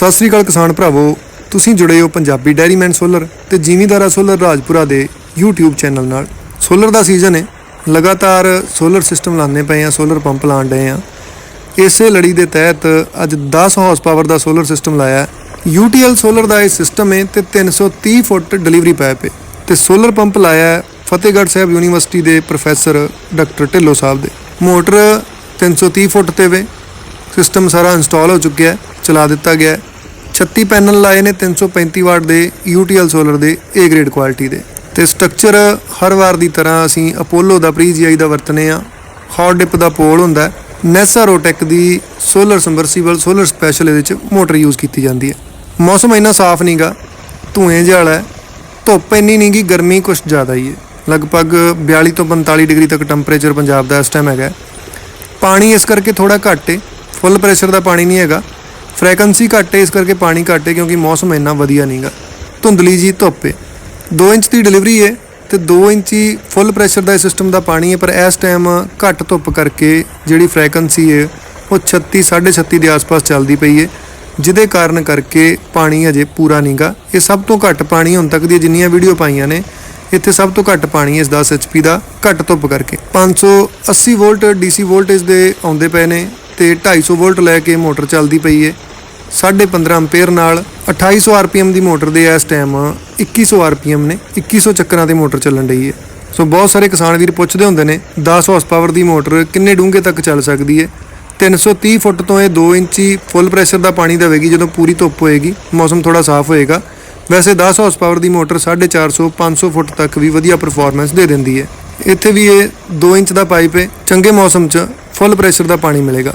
ਸਤਿ ਸ੍ਰੀ ਅਕਾਲ ਕਿਸਾਨ ਭਰਾਵੋ, ਤੁਸੀਂ ਜੁੜੇ ਹੋ ਪੰਜਾਬੀ ਡੈਰੀਮੈਨ ਸੋਲਰ ਤੇ ਜ਼ਿਮੀਂਦਾਰਾ ਸੋਲਰ ਰਾਜਪੁਰਾ ਦੇ YouTube ਚੈਨਲ ਨਾਲ। ਸੋਲਰ ਦਾ ਸੀਜ਼ਨ ਹੈ। ਲਗਾਤਾਰ ਸੋਲਰ ਸਿਸਟਮ ਲਾਉਂਦੇ ਪਏ ਆ ਸੋਲਰ ਪੰਪ ਲਾਉਣ ਡਏ ਆ ਇਸੇ ਲੜੀ ਦੇ ਤਹਿਤ ਅੱਜ 10 ਹਾਰਸ ਪਾਵਰ ਦਾ ਸੋਲਰ ਸਿਸਟਮ ਲਾਇਆ। ਹੈ। UTL ਸੋਲਰ ਦਾ ਇਹ ਸਿਸਟਮ ਹੈ ਤੇ 330 ਫੁੱਟ ਡਿਲੀਵਰੀ ਪਾਈਪ ਹੈ। ਤੇ ਸੋਲਰ ਪੰਪ ਲਾਇਆ ਫਤਿਹਗੜ੍ਹ ਸਾਹਿਬ ਯੂਨੀਵਰਸਿਟੀ ਦੇ ਪ੍ਰੋਫੈਸਰ ਡਾਕਟਰ ਢਿੱਲੋਂ ਸਾਹਿਬ ਦੇ। ਮੋਟਰ 330 ਫੁੱਟ ਤੇ ਵੇ। ਸਿਸਟਮ ਸਾਰਾ ਇੰਸਟਾਲ ਹੋ ਚੁੱਕਿਆ ਹੈ, ਚਲਾ ਦਿੱਤਾ ਗਿਆ ਹੈ। 36 ਪੈਨਲ ਲਾਏ ਨੇ 335 ਵਾਟ ਦੇ UTL ਸੋਲਰ ਦੇ, A ਗ੍ਰੇਡ ਕੁਆਲਿਟੀ ਦੇ। ਤੇ ਸਟਰਕਚਰ ਹਰ ਵਾਰ ਦੀ ਤਰ੍ਹਾਂ ਅਸੀਂ ਅਪੋਲੋ ਦਾ ਪ੍ਰੀਜੀਆਈ ਦਾ ਵਰਤਨੇ ਆ ਹੌਟ ਡਿਪ ਦਾ ਪੋਲ ਹੁੰਦਾ ਹੈ। ਨੈਸਾ ਰੋਟੈਕ ਦੀ ਸੋਲਰ ਸਮਰਸੀਬਲ ਸੋਲਰ ਸਪੈਸ਼ਲ ਇਹਦੇ ਵਿੱਚ ਮੋਟਰ ਯੂਜ਼ ਕੀਤੀ ਜਾਂਦੀ ਹੈ। ਮੌਸਮ ਇੰਨਾ ਸਾਫ਼ ਨਹੀਂਗਾ ਧੂਏ ਜਿਹਾ ਵਾਲਾ ਹੈ। ਧੁੱਪ ਇੰਨੀ ਨਹੀਂ ਗੀ ਗਰਮੀ ਕੁਝ ਜ਼ਿਆਦਾ ਹੀ ਹੈ। ਲਗਭਗ 42 ਤੋਂ 45 ਡਿਗਰੀ ਤੱਕ ਟੈਂਪਰੇਚਰ ਪੰਜਾਬ ਦਾ ਇਸ ਟਾਈਮ ਹੈਗਾ ਪਾਣੀ ਇਸ ਕਰਕੇ ਥੋੜਾ ਘੱਟ ਹੈ। ਫੁੱਲ ਪ੍ਰੈਸ਼ਰ ਦਾ ਪਾਣੀ ਨਹੀਂ ਹੈਗਾ। ਫ੍ਰੀਕੁਐਂਸੀ ਘੱਟ ਹੈ, ਇਸ ਕਰਕੇ ਪਾਣੀ ਘੱਟ ਹੈ ਕਿਉਂਕਿ ਮੌਸਮ ਇੰਨਾ ਵਧੀਆ ਨਹੀਂਗਾ ਧੁੰਦਲੀ ਜੀ ਧੁੱਪ ਹੈ। 2 ਇੰਚ ਦੀ ਡਿਲੀਵਰੀ ਹੈ ਤੇ 2 ਇੰਚੀ ਫੁੱਲ ਪ੍ਰੈਸ਼ਰ ਦਾ ਸਿਸਟਮ ਦਾ ਪਾਣੀ ਹੈ, ਪਰ ਇਸ ਟਾਈਮ ਘੱਟ ਧੁੱਪ ਕਰਕੇ ਜਿਹੜੀ ਫ੍ਰੀਕੁਐਂਸੀ ਹੈ, ਉਹ 36 36 ਦੇ ਆਸ-ਪਾਸ ਚੱਲਦੀ ਪਈ ਹੈ, ਜਿਹਦੇ ਕਾਰਨ ਕਰਕੇ ਪਾਣੀ ਅਜੇ ਪੂਰਾ ਨਹੀਂਗਾ ਇਹ ਸਭ ਤੋਂ ਘੱਟ ਪਾਣੀ ਹੁਣ ਤੱਕ ਦੀਆਂ ਜਿੰਨੀਆਂ ਵੀਡੀਓ ਪਾਈਆਂ ਨੇ, ਇੱਥੇ ਸਭ ਤੋਂ ਘੱਟ ਪਾਣੀ ਹੈ ਇਸ 10 HP ਦਾ, ਘੱਟ ਧੁੱਪ ਕਰਕੇ। 580 ਵੋਲਟ DC ਵੋਲਟੇਜ ਦੇ ਆਉਂਦੇ ਪਏ ਨੇ। ਤੇ 250 ਵੋਲਟ ਲੈ ਕੇ ਮੋਟਰ ਚੱਲਦੀ ਪਈ ਹੈ 15.5 ਐਂਪੀਅਰ ਨਾਲ 2800 RPM ਦੀ ਮੋਟਰ ਦੇ ਇਸ ਟਾਈਮ 2100 RPM ਨੇ 2100 ਚੱਕਰਾਂ ਤੇ ਮੋਟਰ ਚੱਲਣ ਰਹੀ ਹੈ ਸੋ ਬਹੁਤ ਸਾਰੇ ਕਿਸਾਨ ਵੀਰ ਪੁੱਛਦੇ ਹੁੰਦੇ ਨੇ 10 ਹਾਰਸ ਪਾਵਰ ਦੀ ਮੋਟਰ ਕਿੰਨੇ ਡੂੰਘੇ ਤੱਕ ਚੱਲ ਸਕਦੀ ਹੈ 330 ਫੁੱਟ ਤੋਂ ਇਹ 2 ਇੰਚੀ ਫੁੱਲ ਪ੍ਰੈਸ਼ਰ ਦਾ ਪਾਣੀ ਦੇਵੇਗੀ, ਜਦੋਂ ਪੂਰੀ ਧੁੱਪ ਹੋਏਗੀ, ਮੌਸਮ ਥੋੜਾ ਸਾਫ਼ ਹੋਏਗਾ। ਵੈਸੇ 10 ਹਾਰਸ ਪਾਵਰ ਦੀ ਮੋਟਰ 450 500 ਫੁੱਟ ਤੱਕ ਵੀ ਵਧੀਆ ਪਰਫਾਰਮੈਂਸ ਦੇ ਦਿੰਦੀ ਹੈ ਇੱਥੇ ਵੀ ਇਹ 2 ਇੰਚ ਦਾ ਪਾਈਪ ਹੈ ਚੰਗੇ ਮੌਸਮ 'ਚ ਫੁੱਲ ਪ੍ਰੈਸ਼ਰ ਦਾ ਪਾਣੀ ਮਿਲੇਗਾ।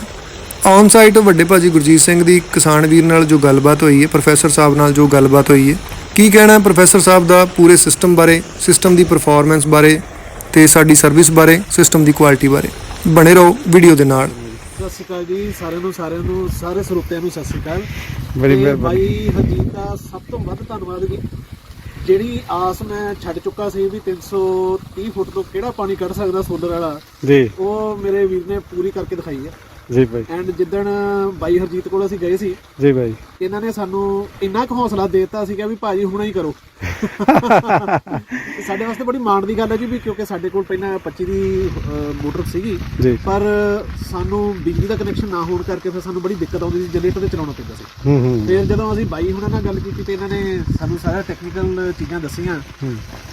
ਔਨ ਸਾਈਟ ਵੱਡੇ ਭਾਜੀ ਗੁਰਜੀਤ ਸਿੰਘ ਦੀ ਕਿਸਾਨ ਵੀਰ ਨਾਲ ਜੋ ਗੱਲਬਾਤ ਹੋਈ ਹੈ ਪ੍ਰੋਫੈਸਰ ਸਾਹਿਬ ਨਾਲ ਜੋ ਗੱਲਬਾਤ ਹੋਈ ਹੈ ਕੀ ਕਹਿਣਾ ਹੈ ਪ੍ਰੋਫੈਸਰ ਸਾਹਿਬ ਦਾ ਪੂਰੇ ਸਿਸਟਮ ਬਾਰੇ ਸਿਸਟਮ ਦੀ ਪਰਫਾਰਮੈਂਸ ਬਾਰੇ ਤੇ ਸਾਡੀ ਸਰਵਿਸ ਬਾਰੇ ਸਿਸਟਮ ਦੀ ਕੁਆਲਿਟੀ ਬਾਰੇ? ਬਣੇ ਰਹੋ ਵੀਡੀਓ ਦੇ ਨਾਲ। ਸਤਿ ਸ਼੍ਰੀ ਅਕਾਲ ਜੀ ਸਾਰਿਆਂ ਨੂੰ ਸਾਰਿਆਂ ਨੂੰ ਸਾਰੇ ਸਰੋਤਿਆਂ ਨੂੰ ਸਤਿ ਸ਼੍ਰੀ ਅਕਾਲ। ਬੜੀ ਤੇ ਮਿਹਰਬਾਨੀ। ਬਾਈ ਹਰਜੀਤ ਦਾ ਸਭ ਤੋਂ ਵੱਧ ਧੰਨਵਾਦ ਜੀ। ਜਿਹੜੀ ਆਸ ਮੈਂ ਛੱਡ ਚੁੱਕਾ ਸੀ ਵੀ 330 ਫੁੱਟ ਤੋਂ ਕਿਹੜਾ ਪਾਣੀ ਕੱਢ ਸਕਦਾ ਸੋਲਰ ਵਾਲਾ ਜੀ। ਉਹ ਮੇਰੇ ਵੀਰ ਨੇ ਪੂਰੀ ਕਰਕੇ ਦਿਖਾਈ ਹੈ। ਜੀ ਭਾਈ ਐਂਡ ਜਿੱਦਣ ਬਾਈ ਹਰਜੀਤ ਕੋਲ ਅਸੀਂ ਗਏ ਸੀ ਜੀ ਭਾਈ ਇਹਨਾਂ ਨੇ ਸਾਨੂੰ ਇੰਨਾ ਕੁ ਹੌਸਲਾ ਦੇ ਦਿੱਤਾ ਸੀਗਾ ਵੀ ਭਾਜੀ ਹੁਣੇ ਹੀ ਕਰੋ। ਸਾਡੇ ਵਾਸਤੇ ਬੜੀ ਮਾਣ ਦੀ ਗੱਲ ਹੈ ਜੀ ਵੀ ਕਿਉਂਕਿ ਸਾਡੇ ਕੋਲ ਪਹਿਲਾਂ 25 ਦੀ ਮੋਟਰ ਸੀਗੀ। ਪਰ ਸਾਨੂੰ ਬਿਜਲੀ ਦਾ ਕਨੈਕਸ਼ਨ ਨਾ ਹੋਣ ਕਰਕੇ ਫਿਰ ਸਾਨੂੰ ਬੜੀ ਦਿੱਕਤ ਆਉਂਦੀ ਸੀ ਜਨਰੇਟਰ ਤੇ ਚਲਾਉਣਾ ਪੈਂਦਾ ਸੀ। ਫਿਰ ਜਦੋਂ ਅਸੀਂ ਬਾਈ ਹੁਣਾਂ ਨਾਲ ਗੱਲ ਕੀਤੀ ਤੇ ਇਹਨਾਂ ਨੇ ਸਾਨੂੰ ਸਾਰਾ ਟੈਕਨੀਕਲ ਚੀਜ਼ਾਂ ਦੱਸੀਆਂ।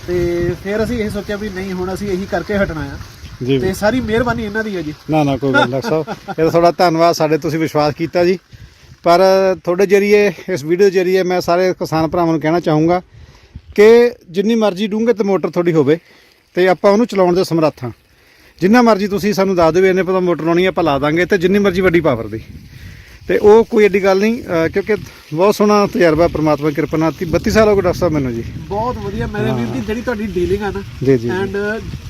ਤੇ ਫਿਰ ਅਸੀਂ ਇਹ ਸੋਚਿਆ ਵੀ ਨਹੀਂ ਹੁਣ ਅਸੀਂ ਇਹੀ ਕਰਕੇ ਹਟਣਾ ਆ। ਜੀ। ਤੇ ਸਾਰੀ ਮਿਹਰਬਾਨੀ ਇਹਨਾਂ ਦੀ ਹੈ ਜੀ। ਨਾ ਨਾ ਕੋਈ ਗੱਲ ਨਹੀਂ ਸਾਹਿਬ ਇਹ ਤੁਹਾਡਾ ਧੰਨਵਾਦ ਸਾਡੇ ਤੁਸੀਂ ਵਿਸ਼ਵਾਸ ਕੀਤਾ ਜੀ। ਪਰ ਤੁਹਾਡੇ ਜਰੀਏ ਇਸ ਵੀਡੀਓ ਜਰੀਏ ਮੈਂ ਸਾਰੇ ਕਿਸਾਨ ਭਰਾਵਾਂ ਨੂੰ ਕਹਿਣਾ ਚਾਹੂੰਗਾ ਕਿ ਜਿੰਨੀ ਮਰਜ਼ੀ ਡੂੰਘੇ ਤੇ ਮੋਟਰ ਤੁਹਾਡੀ ਹੋਵੇ ਤੇ ਆਪਾਂ ਉਹਨੂੰ ਚਲਾਉਣ ਦੇ ਸਮਰੱਥ ਹਾਂ। ਜਿੰਨਾ ਮਰਜ਼ੀ ਤੁਸੀਂ ਸਾਨੂੰ ਦੱਸ ਦਿਓ ਵੀ ਇਹਨੇ ਪਤਾ ਮੋਟਰ ਲਾਉਣੀ ਹੈ, ਆਪਾਂ ਲਾ ਦਾਂਗੇ ਤੇ ਜਿੰਨੀ ਮਰਜ਼ੀ ਵੱਡੀ ਪਾਵਰ ਦੀ। ਤੇ ਉਹ ਕੋਈ ਐਡੀ ਗੱਲ ਨਹੀਂ ਅਹ ਕਿਉਂਕਿ ਬਹੁਤ ਸੋਹਣਾ ਤਜਰਬਾ ਪ੍ਰਮਾਤਮਾ ਦੀ ਕਿਰਪਾ ਨਾਲ। 32 ਸਾਲ ਹੋ ਗਏ ਡਾਕਟਰ ਸਾਹਿਬ ਮੈਨੂੰ ਜੀ। ਬਹੁਤ ਵਧੀਆ। ਮੇਰੇ ਵੀਰ ਦੀ ਜਿਹੜੀ ਤੁਹਾਡੀ ਡੀਲਿੰਗ ਆ ਨਾ ਜੀ ਜੀ ਐਂਡ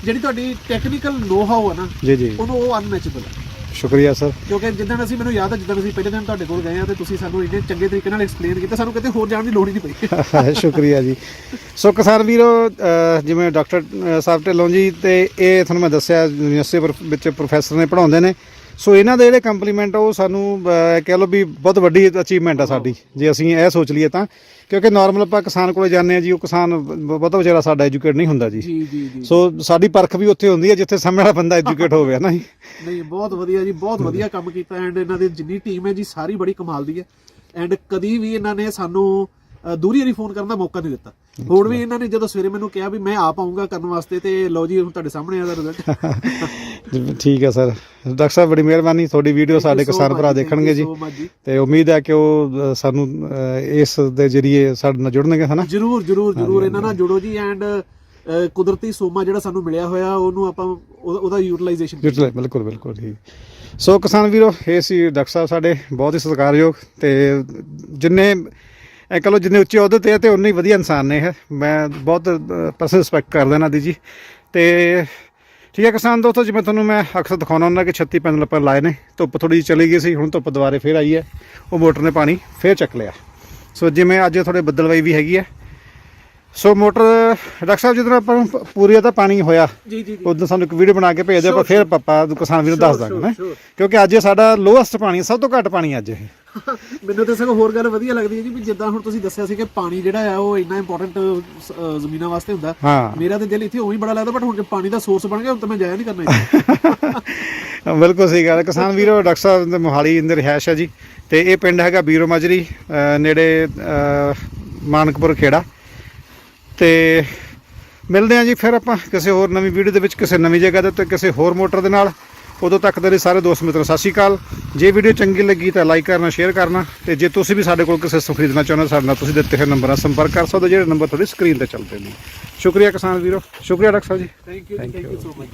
ਜਿਹੜੀ ਤੁਹਾਡੀ ਟੈਕਨੀਕਲ ਨੋ ਹਾਊ ਆ ਨਾ ਜੀ ਜੀ। ਉਹਨੂੰ ਉਹ ਅਨਮੈਚੇਬਲ ਹੈ ਸ਼ੁਕਰੀਆ ਸਰ। ਕਿਉਂਕਿ ਜਿੱਦਣ ਅਸੀਂ ਮੈਨੂੰ ਯਾਦ ਹੈ ਜਿੱਦਣ ਅਸੀਂ ਪਹਿਲੇ ਦਿਨ ਤੁਹਾਡੇ ਕੋਲ ਗਏ ਆ ਤੇ ਤੁਸੀਂ ਸਾਨੂੰ ਇੰਨੇ ਚੰਗੇ ਤਰੀਕੇ ਨਾਲ ਐਕਸਪਲੇਨ ਕੀਤਾ ਸਾਨੂੰ ਕਿਤੇ ਹੋਰ ਜਾਣ ਦੀ ਲੋੜ ਹੀ ਨਹੀਂ ਪਈ। ਸ਼ੁਕਰੀਆ ਜੀ। ਸੋ ਕਿਸਾਨ ਵੀਰੋ ਅਹ ਜਿਵੇਂ ਡਾਕਟਰ ਅਹ ਸਾਹਿਬ ਢਿੱਲੋਂ ਜੀ ਤੇ ਇਹ ਤੁਹਾਨੂੰ ਮੈਂ ਦੱਸਿਆ ਯੂਨੀਵਰਸਿਟੀ ਪਰ- ਵਿੱਚ ਪ੍ਰੋਫੈਸਰ ਨੇ ਪੜਾਉਂਦੇ ਨੇ। ਸੋ ਇਹਨਾਂ ਦੇ ਜਿਹੜੇ ਕੰਪਲੀਮੈਂਟ ਉਹ ਸਾਨੂੰ ਕਹਿ ਲਓ ਵੀ ਬਹੁਤ ਵੱਡੀ ਅਚੀਵਮੈਂਟ ਆ ਸਾਡੀ। ਜੇ ਅਸੀਂ ਇਹ ਸੋਚ ਲਈਏ ਤਾਂ ਕਿਉਂਕਿ ਨਾਰਮਲ ਆਪਾਂ ਕਿਸਾਨ ਕੋਲੇ ਜਾਂਦੇ ਆ ਜੀ ਉਹ ਕਿਸਾਨ ਬਹੁਤਾ ਵਿਚਾਰਾ ਸਾਡਾ ਐਜੂਕੇਟ ਨਹੀਂ ਹੁੰਦਾ ਜੀ। ਸੋ ਸਾਡੀ ਪਰਖ ਵੀ ਉੱਥੇ ਹੁੰਦੀ ਹੈ ਜਿੱਥੇ ਸਾਹਮਣੇ ਵਾਲਾ ਬੰਦਾ ਐਜੂਕੇਟ ਹੋਵੇ ਨਾ ਜੀ? ਨਹੀਂ ਬਹੁਤ ਵਧੀਆ ਜੀ ਬਹੁਤ ਵਧੀਆ ਕੰਮ ਕੀਤਾ ਐਂਡ ਇਹਨਾਂ ਦੀ ਜਿੰਨੀ ਟੀਮ ਹੈ ਜੀ ਸਾਰੀ ਬੜੀ ਕਮਾਲ ਦੀ ਹੈ। ਐਂਡ ਕਦੀ ਵੀ ਇਹਨਾਂ ਨੇ ਸਾਨੂੰ ਦੂਰੀ ਵਾਰੀ ਫੋਨ ਕਰਨ ਦਾ ਮੌਕਾ ਨਹੀਂ ਦਿੱਤਾ। ਹੁਣ ਵੀ ਇਹਨਾਂ ਨੇ ਜਦੋਂ ਸਵੇਰੇ ਮੈਨੂੰ ਕਿਹਾ ਵੀ ਮੈਂ ਆਪ ਆਉਂਗਾ ਕਰਨ ਵਾਸਤੇ ਤੇ ਲਓ ਜੀ ਹੁਣ ਤੁਹਾਡੇ ਸਾਹਮਣੇ ਆਦਾ ਰਿਜ਼ਲਟ ਠੀਕ ਹੈ ਸਰ। ਡਾਕਟਰ ਸਾਹਿਬ ਬੜੀ ਮਿਹਰਬਾਨੀ। ਤੁਹਾਡੀ ਵੀਡੀਓ ਸਾਡੇ ਕਿਸਾਨ ਭਰਾ ਦੇਖਣਗੇ ਜੀ। ਤੇ ਉਮੀਦ ਹੈ ਕਿ ਉਹ ਸਾਨੂੰ ਇਸ ਦੇ ਜਰੀਏ ਸਾਡੇ ਨਾਲ ਜੁੜਨਗੇ ਹਨਾ? ਜਰੂਰ ਜਰੂਰ ਜਰੂਰ। ਇਹਨਾਂ ਨਾਲ ਜੁੜੋ ਜੀ ਐਂਡ ਕੁਦਰਤੀ ਸੋਮਾ ਜਿਹੜਾ ਸਾਨੂੰ ਮਿਲਿਆ ਹੋਇਆ ਉਹਨੂੰ ਆਪਾਂ ਉਹ- ਉਹਦਾ ਯੂਟਿਲਾਈਜੇਸ਼ਨ ਬਿਲਕੁਲ ਬਿਲਕੁਲ ਬਿਲਕੁਲ ਠੀਕ ਸੋ ਕਿਸਾਨ ਵੀਰੋ ਇਹ ਸੀ ਡਾਕਟਰ ਸਾਹਿਬ ਸਾਡੇ। ਬਹੁਤ ਹੀ ਸਤਿਕਾਰਯੋਗ ਤੇ ਜਿੰਨੇ ਇਹ ਕਹ ਲਓ ਜਿੰਨੇ ਉੱਚੇ ਅਹੁਦੇ ਤੇ ਆ ਤੇ ਉਨੇ ਹੀ ਵਧੀਆ ਇਨਸਾਨ ਨੇ ਇਹ। ਮੈਂ ਬਹੁਤ ਪਰਸਨਲ ਰਿਸਪੈਕਟ ਕਰਦਾ ਇਹਨਾਂ ਦੀ ਜੀ। ਤੇ ਠੀਕ ਹੈ ਕਿਸਾਨ ਦੋਸਤੋ ਜਿਵੇਂ ਤੁਹਾਨੂੰ ਮੈਂ ਅਕਸਰ ਦਿਖਾਉਣਾ ਹੁੰਦਾ ਕਿ 36 ਪੈਨਲ ਪਰ ਲਾਏ ਨੇ। ਧੁੱਪ ਥੋੜੀ ਜਿਹੀ ਚਲੀ ਗਈ ਸੀ ਹੁਣ ਧੁੱਪ ਦੁਬਾਰੇ ਫੇਰ ਆਈ ਹੈ। ਉਹ ਮੋਟਰ ਨੇ ਪਾਣੀ ਫੇਰ ਚੱਕ ਲਿਆ। ਸੋ ਜਿਵੇਂ ਅੱਜ ਥੋੜੇ ਬੱਦਲਵਾਈ ਵੀ ਹੈਗੀ ਹੈ। ਸੋ ਮੋਟਰ ਡਾਕਟਰ ਸਾਹਿਬ ਜਦੋਂ ਆਪਾਂ ਨੂੰ ਪੂਰੀ ਦਾ ਪਾਣੀ ਹੋਇਆ ਜੀ ਜੀ ਉਦੋਂ ਸਾਨੂੰ ਇੱਕ ਵੀਡੀਓ ਬਣਾ ਕੇ ਭੇਜ ਦਿਓ ਆਪਾਂ ਫਿਰ. ਪਾਪਾ ਕਿਸਾਨ ਵੀਰ ਨੂੰ ਦੱਸ ਦਾਂਗੇ ਨਾ. ਕਿਉਂਕਿ ਅੱਜ ਸਾਡਾ ਲੋਐਸਟ ਪਾਣੀ ਸਭ ਤੋਂ ਘੱਟ ਪਾਣੀ ਅੱਜ ਇਹ। ਮੈਨੂੰ ਤਾਂ ਸਗੋਂ ਹੋਰ ਗੱਲ ਵਧੀਆ ਲੱਗਦੀ ਹੈ ਜੀ ਵੀ ਜਿੱਦਾਂ ਹੁਣ ਤੁਸੀਂ ਦੱਸਿਆ ਸੀ ਕਿ ਪਾਣੀ ਜਿਹੜਾ ਆ ਉਹ ਇੰਨਾ ਇੰਪੋਰਟੈਂਟ ਜ਼ਮੀਨਾਂ ਵਾਸਤੇ ਹੁੰਦਾ। ਹਾਂ। ਮੇਰਾ ਤੇ ਦਿਲ ਇੱਥੇ ਉਹੀ ਬੜਾ ਲੱਗਦਾ ਬਟ ਹੁਣ ਜੇ ਪਾਣੀ ਦਾ ਸੋਰਸ ਬਣ ਗਿਆ ਹੁਣ ਤਾਂ ਮੈਂ ਜਾਇਆ ਨਹੀਂ ਕਰਨਾ ਇੱਥੇ। ਬਿਲਕੁਲ ਸਹੀ ਗੱਲ ਹੈ। ਕਿਸਾਨ ਵੀਰੋ ਡਾਕਟਰ ਸਾਹਿਬ ਦੇ ਮੋਹਾਲੀ ਅੰਦਰ ਰਿਹਾਇਸ਼ ਹੈ ਜੀ। ਤੇ ਇਹ ਪਿੰਡ ਹੈਗਾ ਬੀਰੋ ਮਾਜਰੀ ਨੇੜੇ ਮਾਨਕਪੁਰ ਖੇੜਾ। ਤੇ ਮਿਲਦੇ ਹਾਂ ਜੀ ਫਿਰ ਆਪਾਂ ਕਿਸੇ ਹੋਰ ਨਵੀਂ ਵੀਡੀਓ ਦੇ ਵਿੱਚ ਕਿਸੇ ਨਵੀਂ ਜਗ੍ਹਾ ਦੇ ਉੱਤੇ ਕਿਸੇ ਹੋਰ ਮੋਟਰ ਦੇ ਨਾਲ। ਉਦੋਂ ਤੱਕ ਦੇ ਲਈ ਸਾਰੇ ਦੋਸਤ ਮਿੱਤਰੋ, ਸਤਿ ਸ਼੍ਰੀ ਅਕਾਲ। ਜੇ ਵੀਡੀਓ ਚੰਗੀ ਲੱਗੀ ਤਾਂ ਲਾਈਕ ਕਰਨਾ, ਸ਼ੇਅਰ ਕਰਨਾ ਤੇ ਜੇ ਤੁਸੀਂ ਵੀ ਸਾਡੇ ਕੋਲ ਕਿਸੇ ਸਿਸਟਮ ਖਰੀਦਣਾ ਚਾਹੁੰਦੇ ਹੋ, ਸਾਡੇ ਨਾਲ ਤੁਸੀਂ ਦਿੱਤੇ ਹੋਏ ਨੰਬਰਾਂ ਨਾਲ ਸੰਪਰਕ ਕਰ ਸਕਦੇ ਹੋ, ਜਿਹੜੇ ਨੰਬਰ ਤੁਹਾਡੀ ਸਕਰੀਨ ਤੇ ਚੱਲਦੇ ਨੇ। ਸ਼ੁਕਰੀਆ ਕਿਸਾਨ ਵੀਰੋ। ਸ਼ੁਕਰੀਆ doctor Sahib ji. Thank you thank you so much